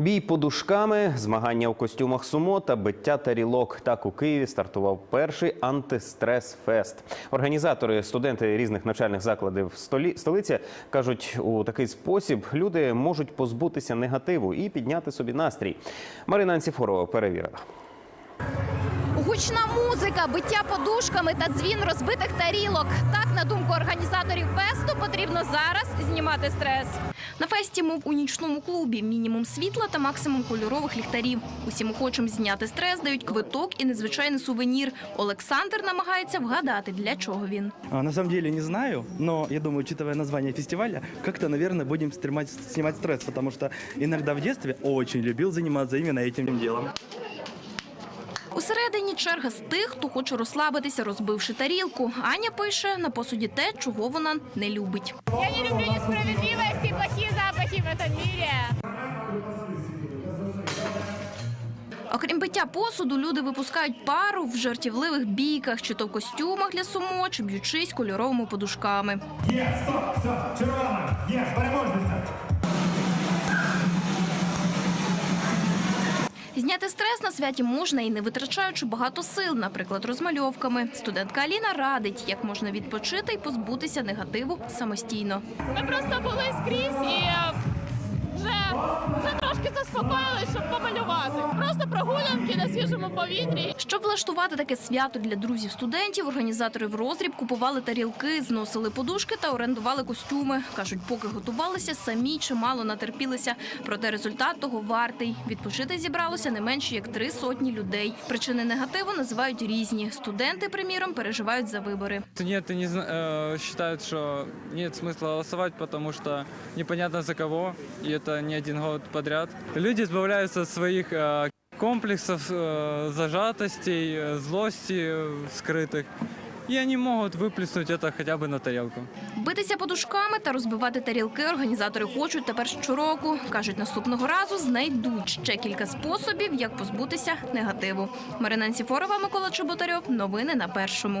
Бій подушками, змагання у костюмах сумо та биття тарілок. Так у Києві стартував перший антистрес-фест. Організатори, студенти різних навчальних закладів столиці кажуть, у такий спосіб люди можуть позбутися негативу і підняти собі настрій. Марина Анціфорова перевірила. Гучна музика, биття подушками та дзвін розбитих тарілок. Так, на думку організаторів фесту, потрібно зараз знімати стрес. На фесті, мов у нічному клубі, мінімум світла та максимум кольорових ліхтарів. Усім охочим зняти стрес дають квиток і незвичайний сувенір. Олександр намагається вгадати, для чого він. А, На самом деле не знаю, но я думаю, учитывая название фестиваля, как-то, наверное, будем снимать стресс, потому что иногда в детстве очень любил заниматься именно этим делом. Усередині черга з тих, хто хоче розслабитися, розбивши тарілку. Аня пише на посуді те, чого вона не любить. Я не люблю несправедливость и плохие запахи в этом мире. Окрім биття посуду, люди випускають пару в жартівливих бійках, чи то в костюмах для сумо, чи б'ючись кольоровими подушками. Є, стоп, все, червона, є, переможниця. Зняти стрес на святі можна і не витрачаючи багато сил, наприклад, розмальовками. Студентка Аліна радить, як можна відпочити і позбутися негативу самостійно. Ми просто були скрізь і трошки заспокоїлись, щоб помалювати. Просто прогулянки на свіжому повітрі. Щоб влаштувати таке свято для друзів студентів, організатори в розріб купували тарілки, зносили подушки та орендували костюми. кажуть, поки готувалися, самі чимало натерпілися. Проте результат того вартий. Відпочити зібралося не менше як три сотні людей. Причини негативу називають різні. Студенти, приміром, переживають за вибори. Нет, не зна- э, считают, что нет смысла голосовать, потому что непонятно за кого, и это не один год подряд. Люди избавляются от своих э, комплексов, э, зажатостей, э, злости э, скрытых, и они могут выплеснуть это хотя бы на тарелку. Битися подушками та розбивати тарілки організатори хочуть тепер щороку. Кажуть, наступного разу знайдуть ще кілька способів, як позбутися негативу. Марина Анціфорова, Микола Чеботарьов. Новини на першому.